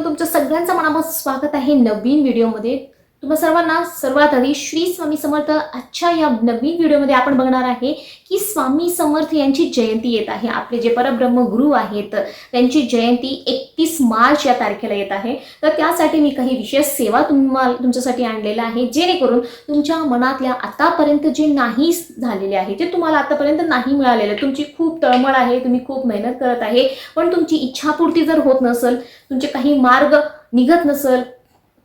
मित्रांनो तुमचं सगळ्यांचं मनापासून स्वागत आहे नवीन व्हिडिओमध्ये तुम्हा सर्वांना सर्वात आधी श्री स्वामी समर्थ आजच्या या नवीन व्हिडिओमध्ये आपण बघणार आहे की स्वामी समर्थ यांची जयंती येत आहे. आपले जे परब्रह्म गुरु आहेत त्यांची जयंती एकतीस मार्च या तारखेला येत आहे. तर त्यासाठी मी काही विशेष सेवा तुम्हाला तुमच्यासाठी आणलेल्या आहे जेणेकरून तुमच्या मनातल्या आतापर्यंत जे नाही झालेले आहे ते तुम्हाला आतापर्यंत नाही मिळालेलं तुमची खूप तळमळ आहे तुम्ही खूप मेहनत करत आहे पण तुमची इच्छापूर्ती जर होत नसेल तुमचे काही मार्ग निघत नसेल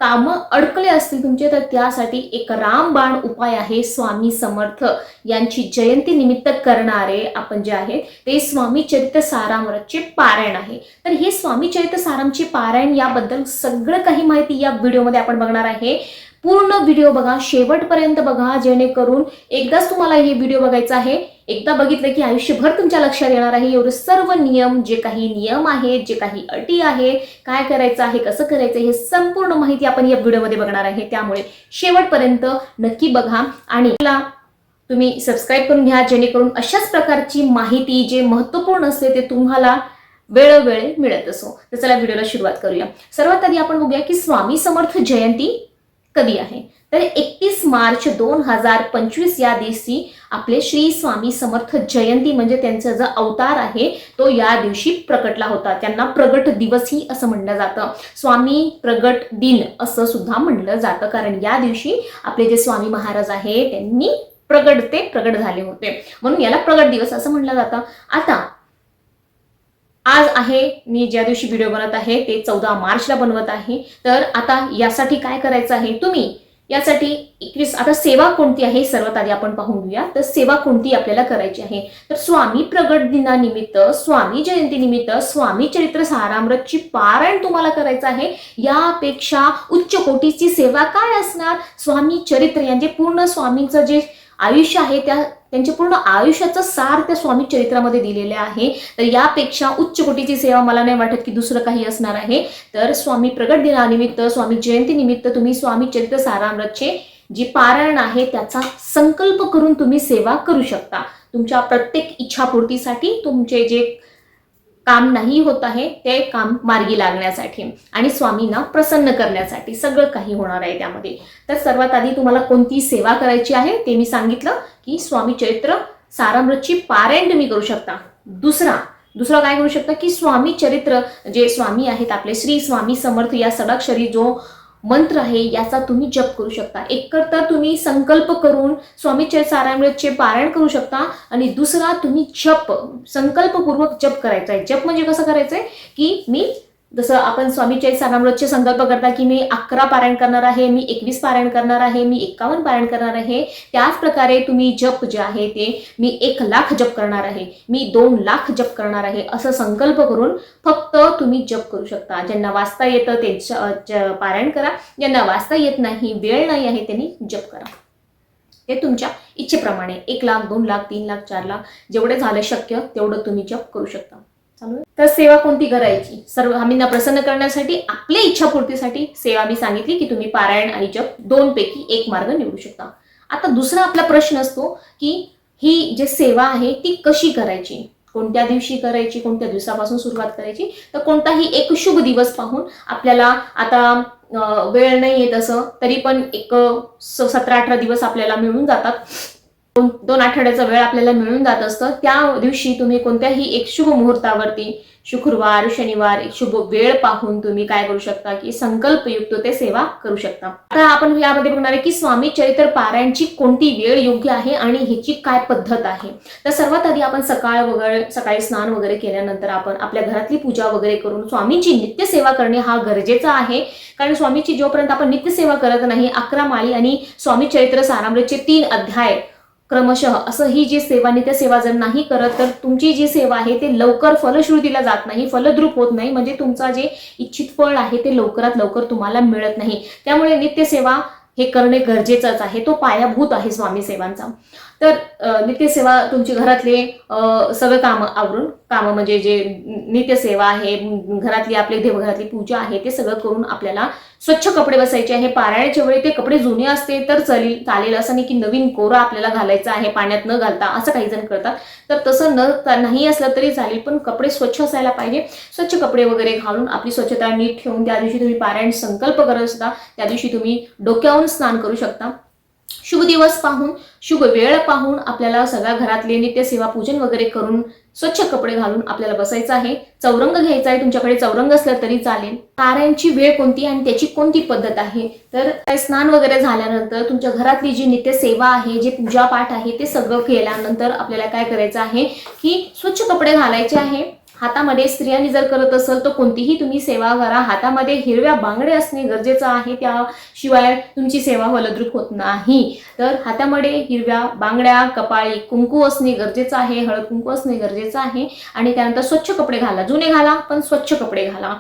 कामं अडकले असतील तुमचे तर त्यासाठी एक रामबाण उपाय आहे स्वामी समर्थ. यांची जयंती निमित्त करणारे आपण जे आहे ते स्वामी चरित्र सारामृतचे पारायण आहे. तर हे स्वामी चरित्र सारामचे पारायण याबद्दल सगळं काही माहिती या व्हिडिओमध्ये आपण बघणार आहे. पूर्ण व्हिडिओ बघा शेवटपर्यंत बघा जेणेकरून एकदाच तुम्हाला हे व्हिडिओ बघायचा आहे. एकदा बघितलं की आयुष्यभर तुमच्या लक्षात येणार आहे एवढे सर्व नियम जे काही नियम आहेत जे काही अटी आहे काय करायचं आहे कसं करायचं हे संपूर्ण माहिती आपण या व्हिडिओमध्ये बघणार आहे. त्यामुळे शेवटपर्यंत नक्की बघा आणि तुम्ही सबस्क्राईब करून घ्या जेणेकरून अशाच प्रकारची माहिती जे महत्त्वपूर्ण असते ते तुम्हाला वेळोवेळी मिळत असो. तर चला व्हिडिओला सुरुवात करूया. सर्वात आधी आपण बघूया की स्वामी समर्थ जयंती कधी आहे. तर एकतीस मार्च दोन हजार पंचवीस या दिवशी आपले श्री स्वामी समर्थ जयंती म्हणजे त्यांचा जो अवतार आहे तो या दिवशी प्रकटला होता. त्यांना प्रगट दिवसही असं म्हणलं जातं. स्वामी प्रगट दिन असं सुद्धा म्हणलं जातं. कारण या दिवशी आपले जे स्वामी महाराज आहे त्यांनी प्रगट ते प्रगट झाले होते. म्हणून याला प्रगट दिवस असं म्हणलं जातं. आता आज आहे मी ज्या दिवशी व्हिडिओ बनवत आहे ते चौदा मार्चला बनवत आहे. तर आता यासाठी काय करायचं आहे? तुम्ही यासाठी एकवीस आता सेवा कोणती आहे? सर्वात आधी आपण पाहून घेऊया. तर सेवा कोणती आपल्याला करायची आहे? तर स्वामी प्रगट दिनानिमित्त स्वामी जयंतीनिमित्त स्वामी चरित्र सारामृतची पारायण तुम्हाला करायचं आहे. यापेक्षा उच्च कोटीची सेवा काय असणार? स्वामी चरित्र यांचे पूर्ण स्वामींचं जे आयुष्य आहे त्या त्यांचे पूर्ण आयुष्याचं सार त्या स्वामी चरित्रामध्ये दिलेले आहे. तर यापेक्षा उच्च कोटीची सेवा मला नाही वाटत की दुसरं काही असणार आहे. तर स्वामी प्रगट दिनानिमित्त स्वामी जयंती निमित्त तुम्ही स्वामी चरित्र सारामृतचे जी पारायण आहे त्याचा संकल्प करून तुम्ही सेवा करू शकता. तुमच्या प्रत्येक इच्छापूर्तीसाठी तुमचे जे काम नाही होत आहे ते काम मार्गी लागण्यासाठी आणि स्वामींना प्रसन्न करण्यासाठी सगळं काही होणार आहे त्यामध्ये. तर सर्वात आधी तुम्हाला कोणती सेवा करायची आहे ते मी सांगितलं की स्वामी चरित्र सारामृतची पारायण तुम्ही करू शकता. दुसरा दुसरा काय करू शकता की स्वामी चरित्र जे स्वामी आहेत आपले श्री स्वामी समर्थ या सडाक्षरी जो मंत्र आहे याचा तुम्ही जप करू शकता. एक तर तुम्ही संकल्प करून स्वामी सारामृतचे पारायण करू शकता आणि दुसरा तुम्ही जप संकल्पपूर्वक जप करायचा आहे. जप म्हणजे कसं करायचं आहे की मी जसं आपण स्वामी चरित्र सारामृतचे संकल्प करता की मी अकरा पारायण करणार आहे मी एकवीस पारायण करणार आहे मी एकावन्न पारायण करणार आहे त्याच प्रकारे तुम्ही जप जे आहे ते मी एक लाख जप करणार आहे मी दोन लाख जप करणार आहे असं संकल्प करून फक्त तुम्ही जप करू शकता. ज्यांना वाचता येतं ते पारायण करा. ज्यांना वाचता येत नाही वेळ नाही आहे त्यांनी जप करा. ते तुमच्या इच्छेप्रमाणे एक लाख दोन लाख तीन लाख चार लाख जेवढे झालं शक्य तेवढं तुम्ही जप करू शकता. चालू तर सेवा कोणती करायची? सर्व आम्हींना प्रसन्न करण्यासाठी आपल्या इच्छापूर्तीसाठी सेवा मी सांगितली की तुम्ही पारायण आणि जप दोन पैकी एक मार्ग निवडू शकता. आता दुसरा आपला प्रश्न असतो की ही जे सेवा आहे ती कशी करायची? कोणत्या दिवशी करायची? कोणत्या दिवसापासून सुरुवात करायची? तर कोणताही एक शुभ दिवस पाहून आपल्याला आता वेळ नाही येत असं तरी पण एक सतरा अठरा दिवस आपल्याला मिळून जातात. दोन दोन आठवड्याचा वेळ आपल्याला मिळून जात असतं. त्या दिवशी तुम्ही कोणत्याही एक शुभ मुहूर्तावरती शुक्रवार शनिवार एक शुभ वेळ पाहून तुम्ही काय करू शकता? की संकल्पयुक्त ते सेवा करू शकता. आता आपण यामध्ये बघणार आहे की स्वामी चरित्र पारायणची कोणती वेळ योग्य आहे आणि ह्याची काय पद्धत आहे? तर सर्वात आधी आपण सकाळ वगैरे सकाळी स्नान वगैरे केल्यानंतर आपण आपल्या घरातली पूजा वगैरे करून स्वामींची नित्य सेवा करणे हा गरजेचा आहे. कारण स्वामीची जोपर्यंत आपण नित्य सेवा करत नाही अकरा माळी आणि स्वामी चरित्र सारामृतचे तीन अध्याय क्रमशः असं ही जी सेवा नित्य सेवा जर नाही करत तर तुमची जी सेवा आहे ते लवकर फलश्रुतीला जात नाही फलद्रूप होत नाही. म्हणजे तुमचा जे इच्छित फळ आहे ते लवकरात लवकर तुम्हाला मिळत नाही. त्यामुळे नित्य सेवा हे करणे गरजेचंच आहे. तो पायाभूत आहे स्वामी सेवांचा. तर नित्यसेवा तुमची घरातले सगळे सगळं कामं आवरून कामं म्हणजे जे नित्यसेवा आहे घरातली आपली देवघरातली पूजा आहे ते सगळं करून आपल्याला स्वच्छ कपडे बसायचे आहे. पारायणाच्या वेळी ते कपडे जुने असते तर चालेल चालेल असं नाही की नवीन कोरा आपल्याला घालायचं आहे पाण्यात न घालता असं काही जण करतात. तर तसं न नाही असलं तरी चालेल पण कपडे स्वच्छ असायला पाहिजे. स्वच्छ कपडे वगैरे घालून आपली स्वच्छता नीट ठेवून त्या दिवशी तुम्ही पारायण संकल्प करत असता त्या दिवशी तुम्ही डोक्यावरून स्नान करू शकता. शुभ दिवस पाहून शुभ वेळ पाहून आपल्याला सगळ्या घरातले नित्यसेवा पूजन वगैरे करून स्वच्छ कपडे घालून आपल्याला बसायचं आहे. चौरंग घ्यायचा आहे. तुमच्याकडे चौरंग असलं तरी चालेल. ताऱ्यांची वेळ कोणती आणि त्याची कोणती पद्धत आहे? तर स्नान वगैरे झाल्यानंतर तुमच्या घरातली जी नित्यसेवा आहे जे पूजापाठ आहे ते सगळं केल्यानंतर आपल्याला काय करायचं आहे की स्वच्छ कपडे घालायचे आहे. हातामध्ये स्त्रियांनी जर करत असेल तर कोणतीही तुम्ही सेवा करा. हातामध्ये हिरव्या बांगडे असणे गरजेचं आहे. त्याशिवाय तुमची सेवा फलद्रूप होत नाही. तर हातामध्ये हिरव्या बांगड्या कपाळी कुंकू असणे गरजेचं आहे. हळद कुंकू असणे गरजेचं आहे. आणि त्यानंतर स्वच्छ कपडे घाला. जुने घाला पण स्वच्छ कपडे घाला.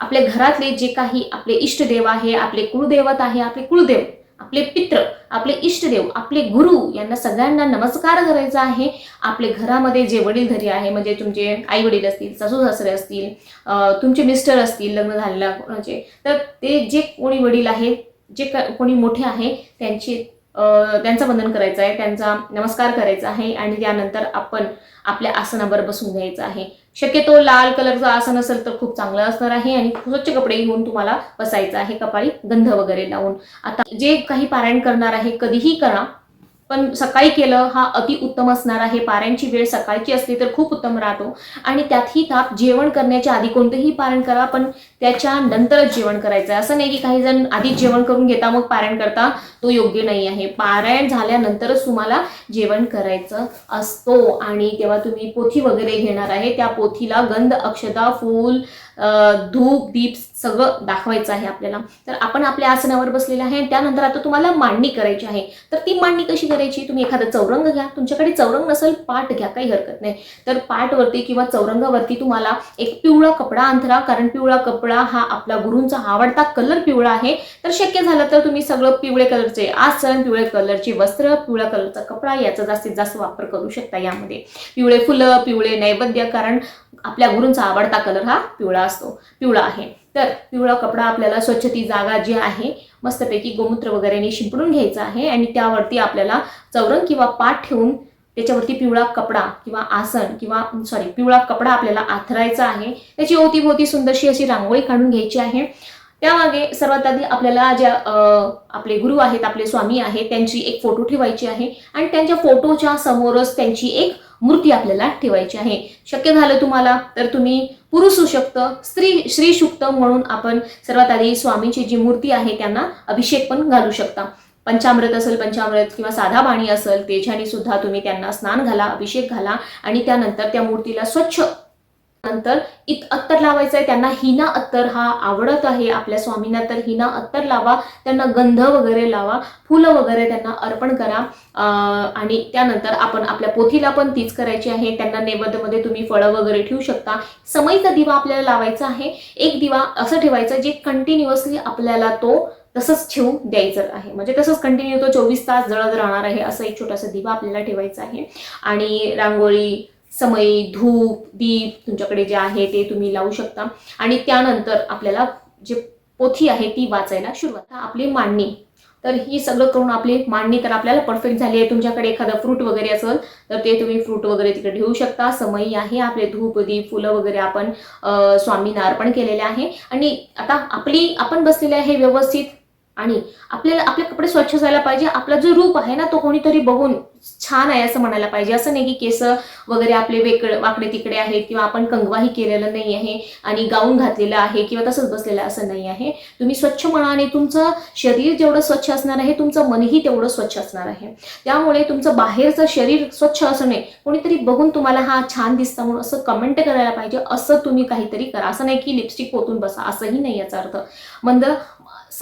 आपल्या घरातले जे काही आपले इष्टदेव आहे आपले कुळदैवत आहे आपले कुळदेव आपले पित्र आपले इष्टदेव आपले गुरु यांना सगळ्यांना नमस्कार करायचा आहे. आपले घरामध्ये जे वडीलधारी आहे म्हणजे तुमचे आई वडील असतील सासू सासरे असतील तुमचे मिस्टर असतील लग्न झालेल्या कोणाचे तर ते जे कोणी वडील आहेत जे क- कोणी मोठे आहे त्यांची त्यांचं वंदन करायचं आहे त्यांचा नमस्कार करायचा आहे आणि त्यानंतर आपण आपल्या आसनावर बसून घ्यायचं आहे. शक्यतो लाल कलरचं आसन असेल तर खूप चांगलं असणार आहे आणि स्वच्छ कपडे घेऊन तुम्हाला बसायचं आहे कपाळी गंध वगैरे लावून. आता जे काही पारायण करणार आहे कधीही करा. पण सकाळी केलं हा अति उत्तम असणार आहे. पाऱ्यांची वेळ सकाळची असली तर खूप उत्तम राहतो. आणि त्यातही ताप जेवण करण्याच्या आधी कोणतंही पारायण करा पण त्याच्या नंतरच जेवण करायचं आहे असं नाही की काही जण आधीच जेवण करून घेता मग पारायण करता. तो योग्य नाही आहे. पारायण झाल्यानंतरच तुम्हाला जेवण करायचं असतो. आणि तेव्हा तुम्ही पोथी वगैरे घेणार आहे त्या पोथीला गंध अक्षता फूल धूप दीप सगळं दाखवायचं आहे आपल्याला. तर आपण आपल्या आसनावर बसलेले आहे त्यानंतर आता तुम्हाला मांडणी करायची आहे. तर ती मांडणी कशी करायची? तुम्ही एखादं चौरंग घ्या. तुमच्याकडे चौरंग नसेल पाट घ्या. काही हरकत नाही. तर पाटवरती किंवा चौरंगावरती तुम्हाला एक पिवळा कपडा अंथरा. कारण पिवळा कपडा हा आपला गुरूंचा आवडता कलर पिवळा आहे. तर शक्य झालं तर तुम्ही सगळं पिवळे कलरचे आसन पिवळे कलरची वस्त्र पिवळ्या कलरचा कपडा याचा जास्तीत जास्त वापर करू शकता यामध्ये. पिवळे फुलं पिवळे नैवेद्य. कारण आपल्या गुरूंचा आवडता कलर हा पिवळा असतो पिवळा आहे. तर पिवळा कपडा आपल्याला स्वच्छ ती जागा जी आहे मस्तपैकी गोमूत्र वगैरेने शिंपडून घ्यायचा आहे आणि त्यावरती आपल्याला चौरंग किंवा पाठ ठेवून त्याच्यावरती पिवळा कपडा किंवा आसन किंवा सॉरी पिवळा कपडा आपल्याला आथरायचा आहे. त्याची ओतीभोवती सुंदरशी अशी रांगोळी काढून घ्यायची आहे. त्यामागे सर्वात आधी आपल्याला ज्या आपले गुरु आहेत आपले स्वामी आहेत त्यांची एक फोटो ठेवायची आहे आणि त्यांच्या फोटोच्या समोरच त्यांची एक मूर्ती आपल्याला ठेवायची आहे. शक्य झालं तुम्हाला तर तुम्ही पुरुष सुशक्त स्त्री श्री शुक्त म्हणून आपण सर्वात आधी स्वामीची जी मूर्ती आहे त्यांना अभिषेक पण घालू शकता. पंचामृत असेल पंचामृत किंवा साधा पाणी असेल त्याच्याने सुद्धा तुम्ही त्यांना स्नान घाला अभिषेक घाला आणि त्यानंतर त्या मूर्तीला स्वच्छ नंतर इत अत्तर लावायचं आहे त्यांना हिना अत्तर हा आवडत आहे आपल्या स्वामींना तर हिना अत्तर लावा त्यांना गंध वगैरे लावा फुलं वगैरे त्यांना अर्पण करा. आणि त्यानंतर आपण आपल्या पोथीला पण तीच करायची आहे. त्यांना नैवेद्यमध्ये तुम्ही फळं वगैरे ठेवू शकता. समईचा दिवा आपल्याला लावायचा आहे. एक दिवा असं ठेवायचं जे कंटिन्युअसली आपल्याला तो तसंच ठेवून द्यायचं आहे. म्हणजे तसंच कंटिन्यू तो चोवीस तास जळत राहणार आहे असं एक छोटासा दिवा आपल्याला ठेवायचा आहे. आणि रांगोळी समई धूप दीप तुमच्याकडे जे आहे ते तुम्ही लावू शकता. आणि त्यानंतर आपल्याला जे पोथी आहे ती वाचायला सुरुवात आपली मांडणी. तर ही सगळं करून आपली मांडणी तर आपल्याला परफेक्ट झाली आहे. तुमच्याकडे एखादं फ्रूट वगैरे असेल तर ते तुम्ही फ्रूट वगैरे तिकडे ठेवू शकता. समई आहे आपले धूप दीप फुलं वगैरे आपण स्वामींना अर्पण केलेले आहे. आणि आता आपली आपण बसलेले आहे व्यवस्थित. आणि आपल्याला आपले कपडे स्वच्छ झाला पाहिजे. आपला जो रूप आहे ना तो कोणीतरी बघून छान आहे असं म्हणायला पाहिजे. असं नाही की केस वगैरे आपले वेकड वाकडे तिकडे आहेत किंवा आपण कंगवाही केलेलं नाही आहे आणि गाऊन घातलेलं आहे किंवा तसंच बसलेलं असं नाही आहे. तुम्ही स्वच्छ मनाने तुमचं शरीर जेवढं स्वच्छ असणार आहे तुमचं मनही तेवढं स्वच्छ असणार आहे. त्यामुळे तुमचं बाहेरचं शरीर स्वच्छ असं नाही कोणीतरी बघून तुम्हाला हा छान दिसता म्हणून असं कमेंट करायला पाहिजे. असं तुम्ही काहीतरी करा. असं नाही की लिपस्टिक पोतून बसा. असंही नाही याचा अर्थ. मंद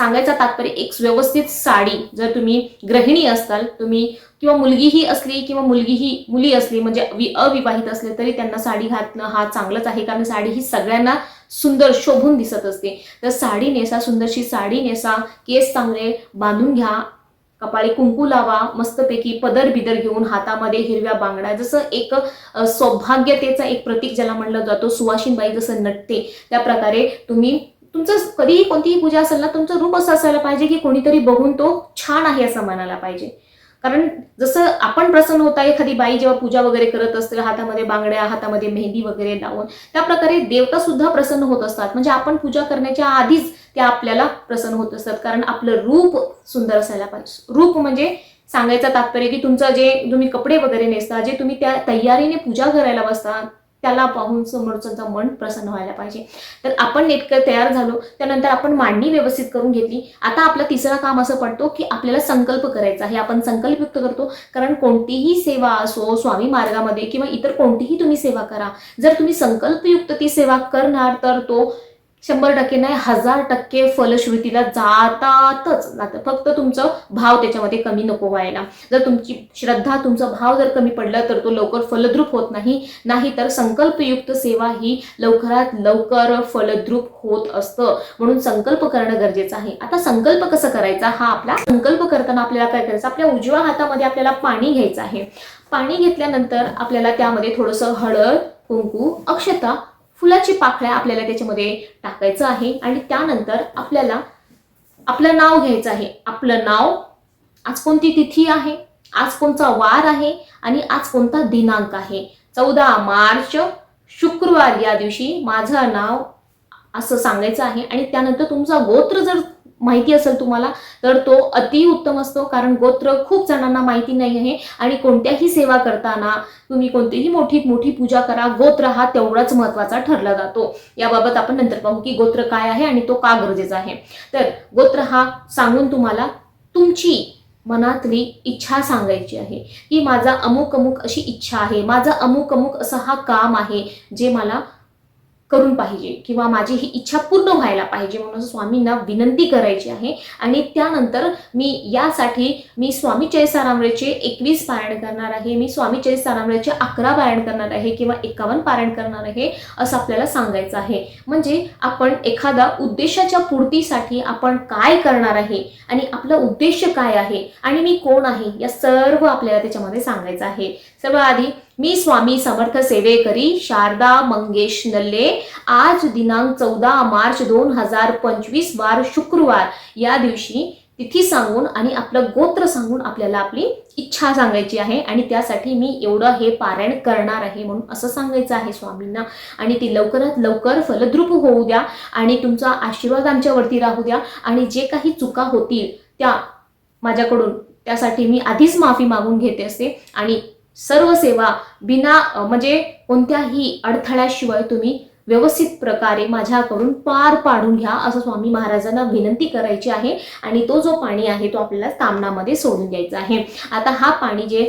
सांगायचा तात्पर्य एक व्यवस्थित साडी जर तुम्ही गृहिणी असताल तुम्ही किंवा मुलगीही असली किंवा मुलगीही मुली असली म्हणजे वि अविवाहित असले तरी त्यांना साडी घातणं हा चांगलंच आहे कारण साडी ही सगळ्यांना सुंदर शोभून दिसत असते. तर साडी नेसा सुंदरशी साडी नेसा केस चांगले बांधून घ्या कपाळी कुंकू लावा मस्तपैकी पदर बिदर घेऊन हातामध्ये हिरव्या बांगड्या जसं एक सौभाग्यतेचा एक प्रतीक ज्याला म्हणलं जातो सुवासिनबाई जसं नटते त्या प्रकारे तुम्ही तुमचं कधीही कोणतीही पूजा असेल ना तुमचं रूप असं असायला पाहिजे की कोणीतरी बघून तो छान आहे असं म्हणायला पाहिजे. कारण जसं आपण प्रसन्न होता एखादी बाई जेव्हा पूजा वगैरे करत असते हातामध्ये बांगड्या हातामध्ये मेहंदी वगैरे लावून त्या प्रकारे देवता सुद्धा प्रसन्न होत असतात. म्हणजे आपण पूजा करण्याच्या आधीच त्या आपल्याला प्रसन्न होत असतात. कारण आपलं रूप सुंदर असायला पाहिजे. रूप म्हणजे सांगायचं तात्पर्य की तुमचं जे तुम्ही कपडे वगैरे नेसता जे तुम्ही त्या तयारीने पूजा करायला बसता त्याला पाहून समोरचं मन प्रसन्न व्हायला पाहिजे. तर आपण नेटकं तयार झालो त्यानंतर आपण मांडणी व्यवस्थित करून घेतली. आता आपलं तिसरं काम असं पडतो की आपल्याला संकल्प करायचा आहे. आपण संकल्पयुक्त करतो कारण कोणतीही सेवा असो स्वामी मार्गामध्ये किंवा इतर कोणतीही तुम्ही सेवा करा. जर तुम्ही संकल्पयुक्त ती सेवा करणार तर तो शंभर टक्के नाही हजार टक्के फलश्रुतीला जातातच. जातं फक्त तुमचं भाव त्याच्यामध्ये कमी नको व्हायला. जर तुमची श्रद्धा तुमचा भाव जर कमी पडला तर तो लवकर फलद्रूप होत नाही. नाही तर संकल्पयुक्त सेवा ही लवकरात लवकर फलद्रूप होत असतं. म्हणून संकल्प करणं गरजेचं आहे. आता संकल्प कसं करायचा? हा आपला संकल्प करताना आपल्याला काय करायचं? आपल्या उजव्या हातामध्ये आपल्याला पाणी घ्यायचं आहे. पाणी घेतल्यानंतर आपल्याला त्यामध्ये थोडंसं हळद कुंकू अक्षता फुलाची पाकळ्या आपल्याला त्याच्यामध्ये टाकायचं आहे. आणि त्यानंतर आपल्याला आपलं नाव घ्यायचं आहे. आपलं नाव आज कोणती तिथी आहे आज कोणता वार आहे आणि आज कोणता दिनांक आहे. चौदा मार्च शुक्रवार या दिवशी माझं नाव असं सांगायचं आहे. आणि त्यानंतर तुमचा गोत्र जर माहिती असेल तुम्हाला तर तो अतिउत्तम असतो कारण गोत्र खूप जणांना माहिती नाही आहे. आणि कोणत्याही सेवा करताना तुम्ही कोणतीही मोठी मोठी पूजा करा गोत्र हा तेवढाच महत्त्वाचा ठरला जातो. याबाबत आपण नंतर पाहू की गोत्र काय आहे आणि तो का गरजेचा आहे. तर गोत्र हा सांगून तुम्हाला तुमची मनातली इच्छा सांगायची आहे. की माझा अमुक अमुक अशी इच्छा आहे माझा अमुक अमुक असं हा काम आहे जे मला करून पाहिजे किंवा माझी ही इच्छा पूर्ण व्हायला पाहिजे म्हणून स्वामींना विनंती करायची आहे. आणि त्यानंतर मी यासाठी मी स्वामी चरितारामृतचे एकवीस पारायण करणार आहे. मी स्वामी चरितारामृतचे अकरा पारायण करणार आहे किंवा एकावन्न पारायण करणार आहे असं आपल्याला सांगायचं आहे. म्हणजे आपण एखादा उद्देशाच्या पूर्तीसाठी आपण काय करणार आहे आणि आपला उद्देश काय आहे आणि मी कोण आहे या सर्व आपल्याला त्याच्यामध्ये सांगायचं आहे. सर्व आधी मी स्वामी समर्थ सेवेकरी शारदा मंगेश नल्ले आज दिनांक चौदा मार्च दोन हजार पंचवीस वार शुक्रवार. या दिवशी तिथी सांगून आणि आपलं गोत्र सांगून आपल्याला आपली इच्छा सांगायची आहे आणि त्यासाठी मी एवढं हे पारायण करणार आहे म्हणून असं सांगायचं आहे स्वामींना. आणि ती लवकरात लवकर फलद्रूप होऊ द्या आणि तुमचा आशीर्वाद आमच्यावरती राहू द्या आणि जे काही चुका होतील त्या माझ्याकडून त्यासाठी मी आधीच माफी मागून घेते असते आणि सर्व सेवा बिना म्हणजे कोणत्याही अडथळ्याशिवाय तुम्ही व्यवस्थित प्रकारे माझ्याकडून पार पाडून घ्या असं स्वामी महाराजांना विनंती करायची आहे. आणि तो जो पाणी आहे तो आपल्याला तामणामध्ये सोडून द्यायचा आहे. आता हा पाणी जे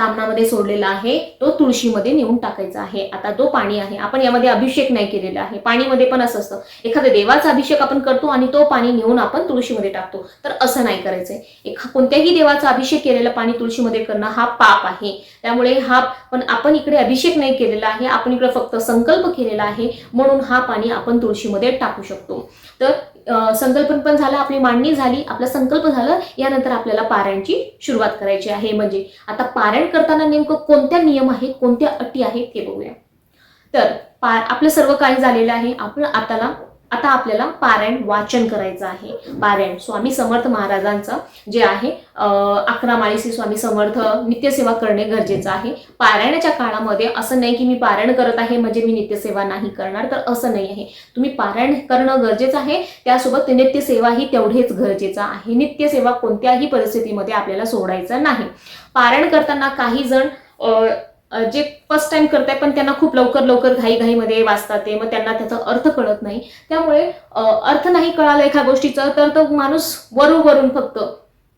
तामणामध्ये सोडलेला आहे तो तुळशीमध्ये नेऊन टाकायचा आहे. आता तो पाणी आहे. आपण यामध्ये अभिषेक नाही केलेला आहे. पाणीमध्ये पण असं असतं. एखाद्या देवाचा अभिषेक आपण करतो आणि तो पाणी नेऊन आपण तुळशीमध्ये टाकतो. तर असं नाही करायचंय. एखा कोणत्याही देवाचा अभिषेक केलेलं पाणी तुळशीमध्ये करणं हा पाप आहे. त्यामुळे हा पण आपण इकडे अभिषेक नाही केलेला आहे. आपण इकडे फक्त संकल्प केलेला आहे. म्हणून हा पाणी आपण तुळशीमध्ये टाकू शकतो. तर संकल्पन पण झालं आपली मांडणी झाली आपला संकल्प झालं यानंतर आपल्याला पारायणची सुरुवात करायची आहे. म्हणजे आता पारायण करताना नेमकं कोणत्या नियम आहेत कोणत्या अटी आहेत ते बघूया. तर पा आपलं सर्व काही झालेलं आहे. आपण आताला आता आपल्याला पारायण वाचन करायचं आहे. पारायण स्वामी समर्थ महाराजांचं जे आहे अकरा माळीसी स्वामी समर्थ नित्यसेवा करणे गरजेचं आहे. पारायणाच्या काळामध्ये असं नाही की मी पारायण करत आहे म्हणजे मी नित्यसेवा नाही करणार तर असं नाही आहे. तुम्ही पारायण करणं गरजेचं आहे त्यासोबत नित्यसेवा ही तेवढेच गरजेचं आहे. नित्यसेवा कोणत्याही परिस्थितीमध्ये आपल्याला सोडायचं नाही. पारायण करताना काही जण जे फर्स्ट टाइम करताय पण त्यांना खूप लवकर लवकर घाईघाईमध्ये वाचतात ते मग त्यांना त्याचा अर्थ कळत नाही. त्यामुळे अर्थ नाही कळाला एका गोष्टीचा तर तो माणूस वरून वरून फक्त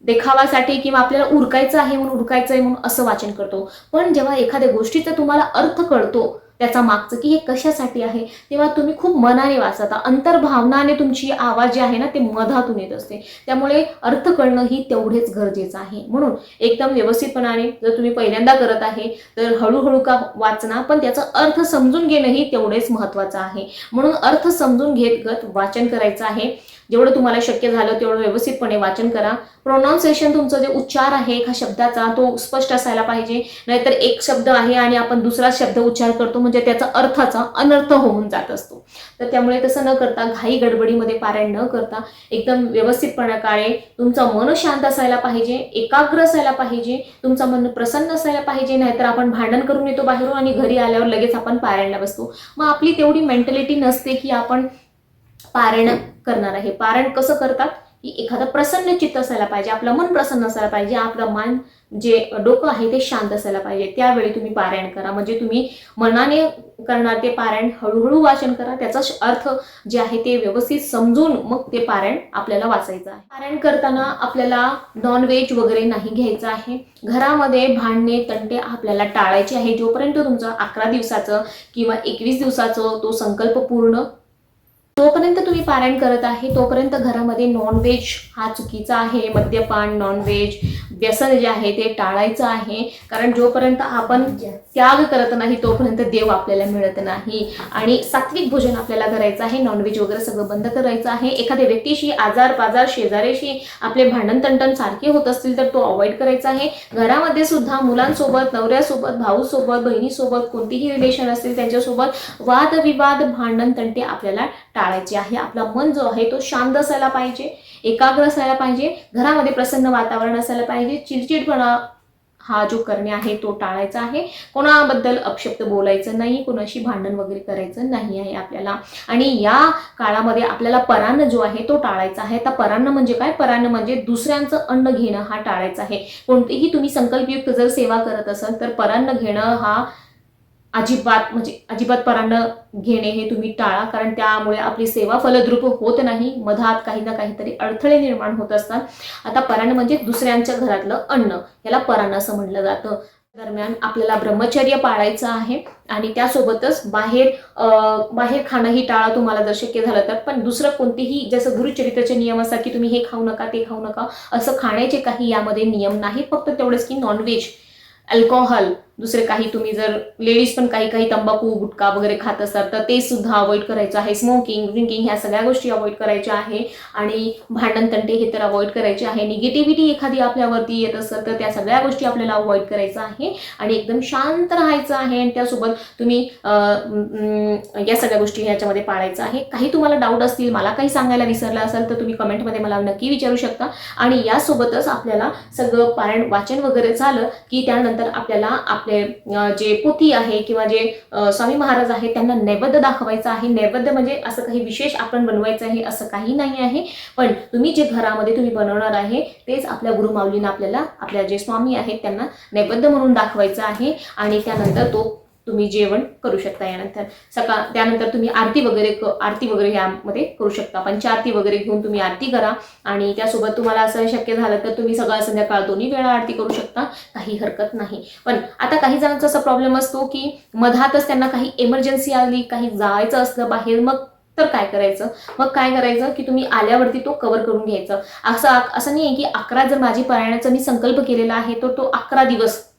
देखावासाठी किंवा आपल्याला उरकायचं आहे म्हणून उरकायचं आहे म्हणून असं वाचन करतो. पण जेव्हा एखाद्या गोष्टीचा तुम्हाला अर्थ कळतो त्याचा मागचं की हे कशासाठी आहे? तेव्हा तुम्ही खूप मनाने वाचता. अंतर्भावनाने तुमची आवाज जी आहे ना ते मधातून येत असते. त्यामुळे अर्थ कळणं ही तेवढेच गरजेचं आहे. म्हणून एकदम व्यवस्थितपणाने जर तुम्ही पहिल्यांदा करत आहे तर हळूहळू का वाचना पण त्याचा अर्थ समजून घेणंही तेवढेच महत्त्वाचं आहे. म्हणून अर्थ समजून घेत गत वाचन करायचं आहे. जेवढं तुम्हाला शक्य झालं तेवढं व्यवस्थितपणे वाचन करा. प्रोनाऊन्सिएशन तुमचं जे उच्चार आहे एका शब्दाचा तो स्पष्ट असायला पाहिजे. नाहीतर एक शब्द आहे आणि आपण दुसरा शब्द उच्चार करतो म्हणजे त्याचा अर्थाचा अनर्थ होऊन जात असतो. तर त्यामुळे तसं न करता घाई गडबडीमध्ये पारायण न करता एकदम व्यवस्थितपणाकाळे तुमचं मन शांत असायला पाहिजे एकाग्र असायला पाहिजे तुमचं मन प्रसन्न असायला पाहिजे नाहीतर आपण भांडण करून येतो बाहेरून आणि घरी आल्यावर लगेच आपण पारायणला बसतो. मग आपली तेवढी मेंटॅलिटी नसते की आपण पारायण करणार आहे. पारायण कसं करतात? की एखादं प्रसन्न चित्त असायला पाहिजे आपलं मन प्रसन्न असायला पाहिजे आपलं मन जे डोकं आहे ते शांत असायला पाहिजे. त्यावेळी तुम्ही पारायण करा. म्हणजे तुम्ही मनाने करणार ते पारायण हळूहळू वाचन करा. त्याचा अर्थ जे आहे ते व्यवस्थित समजून मग ते पारायण आपल्याला वाचायचं आहे. पारायण करताना आपल्याला नॉनव्हेज वगैरे नाही घ्यायचं आहे. घरामध्ये भांडणे तंटे आपल्याला टाळायचे आहे. जोपर्यंत तुमचं अकरा दिवसाचं किंवा एकवीस दिवसाचं तो संकल्प पूर्ण जोपर्यंत तुम्ही पारायण करत आहे तोपर्यंत घरामध्ये नॉनव्हेज हा चुकीचा आहे. मद्यपान नॉनव्हेज व्यसन जे आहे ते टाळायचं आहे. कारण जोपर्यंत आपण त्याग करत नाही तोपर्यंत देव आपल्याला मिळत नाही. आणि सात्विक भोजन आपल्याला करायचं आहे नॉनव्हेज वगैरे सगळं बंद करायचं आहे. एखाद्या व्यक्तीशी आजार पाजार शेजाऱ्याशी आपले भांडण तंटण सारखे होत असतील तर तो अवॉइड करायचा आहे. घरामध्ये सुद्धा मुलांसोबत नवऱ्यासोबत भाऊसोबत बहिणीसोबत कोणतीही रिलेशन असतील त्यांच्यासोबत वादविवाद भांडण तंटे आपल्याला टाळायचे आहे आपला मन जो आहे तो शांत असायला पाहिजे एकाग्र असायला पाहिजे घरामध्ये प्रसन्न वातावरण असायला पाहिजे चिडचिडपणा हा जो करणे आहे तो टाळायचा आहे. कोणाबद्दल अपशब्द बोलायचं नाही कोणाशी भांडण वगैरे करायचं नाही आहे आपल्याला. आणि या काळामध्ये आपल्याला परान्न जो आहे तो टाळायचा आहे. तर परान्न म्हणजे काय? परान्न म्हणजे दुसऱ्यांचं अन्न घेणं हा टाळायचा आहे. कोणतीही तुम्ही संकल्पयुक्त जर सेवा करत असाल तर परान्न घेणं हा अजिबात म्हणजे अजिबात परान्न घेणे हे तुम्ही टाळा कारण त्यामुळे आपली सेवा फलद्रूप होत नाही. मधात काही ना काहीतरी अडथळे निर्माण होत असतात. आता परान्न म्हणजे दुसऱ्यांच्या घरातलं अन्न. याला परान्न असं म्हटलं जातं. दरम्यान आपल्याला ब्रह्मचर्य पाळायचं आहे आणि त्यासोबतच बाहेर बाहेर खाणंही टाळा तुम्हाला जर शक्य झालं तर. पण दुसरं कोणतेही जसं गुरुचरित्राचे नियम असतात की तुम्ही हे खाऊ नका ते खाऊ नका असं खाण्याचे काही यामध्ये नियम नाहीत. फक्त तेवढंच की नॉनव्हेज अल्कोहोल दुसरे काही तुम्ही जर लेडीज पण काही काही तंबाखू गुटखा वगैरे खात असतात तर ते सुद्धा अवॉइड करायचं आहे. स्मोकिंग ड्रिंकिंग ह्या सगळ्या गोष्टी अवॉइड करायच्या आहे. आणि भांडण तंटे हे तर अवॉइड करायचे आहे. निगेटिव्हिटी एखादी आपल्यावरती येत असतात तर त्या सगळ्या गोष्टी आपल्याला अवॉइड करायचं आहे. आणि एकदम शांत राहायचं आहे. आणि त्यासोबत तुम्ही या सगळ्या गोष्टी ह्याच्यामध्ये पाळायचं आहे. काही तुम्हाला डाऊट असतील मला काही सांगायला विसरलं असेल तर तुम्ही कमेंटमध्ये मला नक्की विचारू शकता. आणि यासोबतच आपल्याला सगळं पारायण वाचन वगैरे झालं की त्यानंतर आपल्याला आपले जे पोथी आहे किंवा जे स्वामी महाराज आहे त्यांना नैवेद्य दाखवायचं आहे. नैवेद्य म्हणजे असं काही विशेष आपण बनवायचं आहे असं काही नाही आहे. पण तुम्ही जे घरामध्ये तुम्ही बनवणार आहे तेच आपल्या गुरुमाऊलींना आपल्याला आपल्या जे स्वामी आहेत त्यांना नैवेद्य म्हणून दाखवायचं आहे. आणि त्यानंतर तो तुम्ही जेवण करू शकता यानंतर. सकाळ त्यानंतर तुम्ही आरती वगैरे क- आरती वगैरे यामध्ये करू शकता. पंचारती वगैरे घेऊन तुम्ही आरती करा आणि त्यासोबत तुम्हाला असं शक्य झालं तर तुम्ही सकाळ संध्याकाळ दोन्ही वेळा आरती करू शकता. काही हरकत नाही. पण आता काही जणांचा असा प्रॉब्लेम असतो की मधातच त्यांना काही इमर्जन्सी आली काही जायचं असलं बाहेर मग तर काय करायचं? मग काय करायचं की तुम्ही आल्यावरती तो कव्हर करून घ्यायचं. असं असं नाही आहे की अकरा जर माझी पारायणाचा मी संकल्प केलेला आहे तर तो अकरा दिवस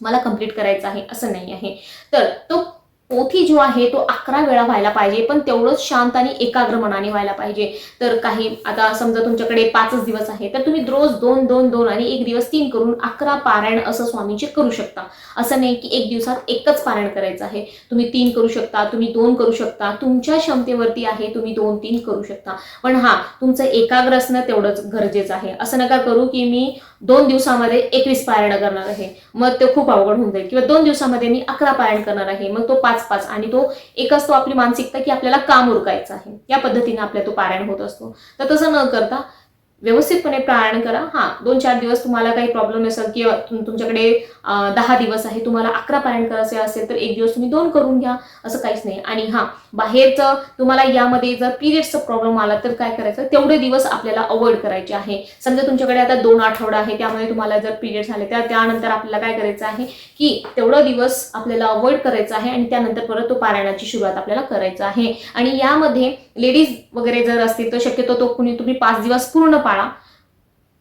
मला कंप्लीट करायचा आहे असं नाही आहे. तर तो पोथी जो आहे तो अकरा वेळा व्हायला पाहिजे पण तेवढंच शांत आणि एकाग्र मनाने व्हायला पाहिजे. तर काही आता समजा तुमच्याकडे पाचच दिवस आहे तर तुम्ही रोज दोन दोन दोन आणि एक दिवस तीन करून अकरा पारायण असं स्वामींचे करू शकता. असं नाही की एक दिवसात एकच पारायण करायचं आहे. तुम्ही तीन करू शकता तुम्ही दोन करू शकता तुमच्या क्षमतेवरती आहे तुम्ही दोन तीन करू शकता. पण हा तुमचं एकाग्र असणं तेवढंच गरजेचं आहे. असं नका करू की मी दोन दिवसामध्ये एकवीस पारायण करणार आहे. मग ते खूप अवघड होऊन जाईल. किंवा दोन दिवसामध्ये मी अकरा पारायण करणार आहे. मग तो पाच पाच आणि तो एकच तो आपली मानसिकता की आपल्याला काम उरकायचं आहे. या पद्धतीने आपल्या तो पारायण होत असतो. तर तसं न करता व्यवस्थितपणे पारायण करा. हा दोन चार दिवस तुम्हाला काही प्रॉब्लेम असेल किंवा तुमच्याकडे दहा दिवस आहे तुम्हाला अकरा पारायण करायचे असेल तर एक दिवस तुम्ही दोन करून घ्या असं काहीच नाही. आणि हा बाहेरचं तुम्हाला यामध्ये जर पिरियड्सचा प्रॉब्लेम आला तर काय करायचं? तेवढे दिवस आपल्याला अवॉइड करायचे आहे. समजा तुमच्याकडे आता दोन आठवडा आहे त्यामध्ये तुम्हाला जर पिरियड्स आले तर त्यानंतर आपल्याला काय करायचं आहे की तेवढा दिवस आपल्याला अवॉइड करायचा आहे आणि त्यानंतर परत तो पारायणाची सुरुवात आपल्याला करायचं आहे. आणि यामध्ये लेडीज वगैरे जर असतील तर शक्यतो तो कुणी तुम्ही पाच दिवस पूर्ण पाळा.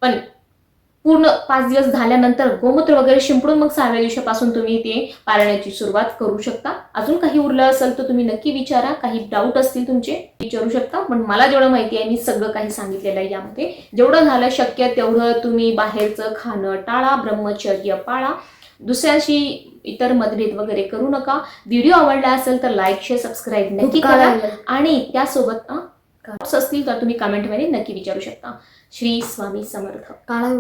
पण पूर्ण पाच दिवस झाल्यानंतर गोमूत्र वगैरे शिंपडून मग सहाव्या दिवसापासून तुम्ही ते पाळण्याची सुरुवात करू शकता. अजून काही उरलं असेल तर तुम्ही नक्की विचारा. काही डाऊट असतील तुमचे विचारू शकता. पण मला जेवढं माहिती आहे मी सगळं काही सांगितलेलं आहे यामध्ये. जेवढं झालं शक्य तेवढं तुम्ही बाहेरचं खाणं टाळा ब्रह्मचर्य पाळा. दुसऱ्याशी इतर मतभेद वगैरे करू नका. व्हिडिओ आवडला असेल तर लाईक शेअर सबस्क्राईब नक्की करा. आणि त्यासोबत असतील तर तुम्ही कमेंटमध्ये नक्की विचारू शकता. श्री स्वामी समर्थ. काळा